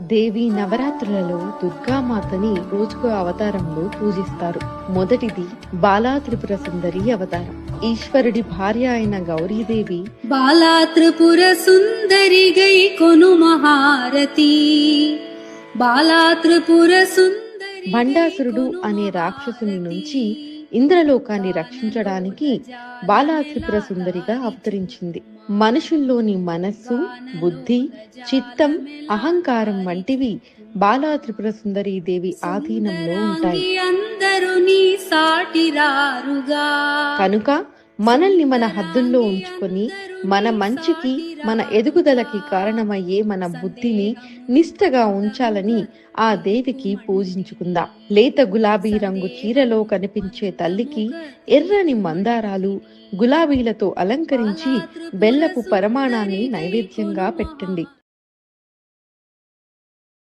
దేవి నవరాత్రులలో దుర్గామాతని రోజుకో అవతారంలో పూజిస్తారు. మొదటిది బాలా త్రిపుర సుందరి అవతారం. ఈశ్వరుడి భార్య అయిన గౌరీదేవి బాలా త్రిపుర సుందరి గై కొను మహారతి. బాలా త్రిపుర సుందరి భండాసురుడు అనే రాక్షసుని నుంచి ఇంద్రలోకాన్ని రక్షించడానికి బాలా త్రిపుర సుందరిగా అవతరించింది. మనుషుల్లోని మనస్సు బుద్ధి చిత్తం అహంకారం వంటివి బాలా త్రిపుర సుందరి దేవి ఆధీనంలో ఉంటాయి కనుక మనల్ని మన హద్దుల్లో ఉంచుకొని మన మంచికి మన ఎదుగుదలకి కారణమయ్యే మన బుద్ధిని నిష్టగా ఉంచాలని ఆ దేవికి పూజించుకుందాం. లేత గులాబీ రంగు చీరలో కనిపించే తల్లికి ఎర్రని మందారాలు గులాబీలతో అలంకరించి బెల్లపు పరమాణాన్ని నైవేద్యంగా పెట్టండి.